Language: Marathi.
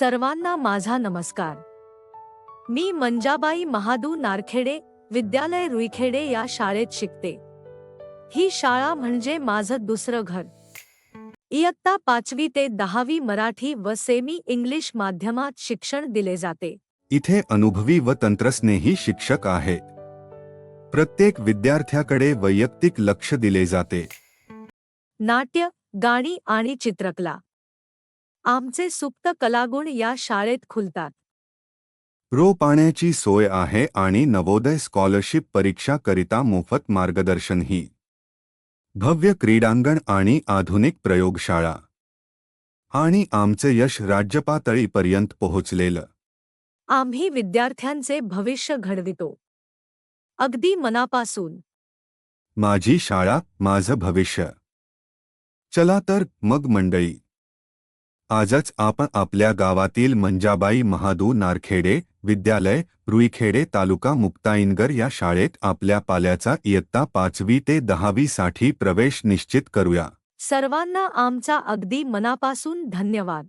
सर्वांना माझा नमस्कार. मी मंजाबाई महादू नारखेडे विद्यालय रुईखेडे या शाळेत शिकते. ही शाळा म्हणजे माझं दुसरं घर. इयत्ता पाचवी ते दहावी मराठी व सेमी इंग्लिश माध्यमात शिक्षण दिले जाते. इथे अनुभवी व तंत्रस्नेही शिक्षक आहेत. प्रत्येक विद्यार्थ्याकडे वैयक्तिक लक्ष दिले जाते. नाट्य गाणी आणि चित्रकला. आमचे सुप्त कलागुण या शाळेत खुलतात. रो पाण्याची सोय आहे आणि नवोदय स्कॉलरशिप परीक्षा करिता मोफत मार्गदर्शनही. भव्य क्रीडांगण आणि आधुनिक प्रयोगशाळा. आणि आमचे यश राज्यपातळीपर्यंत पोहोचलेलं. आम्ही विद्यार्थ्यांचे भविष्य घडवितो. अगदी मनापासून. माझी शाळा माझं भविष्य. चला तर मग मंडळी. आजच आपण आपल्या गावातील मंजाबाई महादू नारखेडे विद्यालय रुईखेडे तालुका मुक्ताईनगर या शाळेत आपल्या पाल्याचा इयत्ता पाचवी ते दहावीसाठी प्रवेश निश्चित करूया. सर्वांना आमचा अगदी मनापासून धन्यवाद.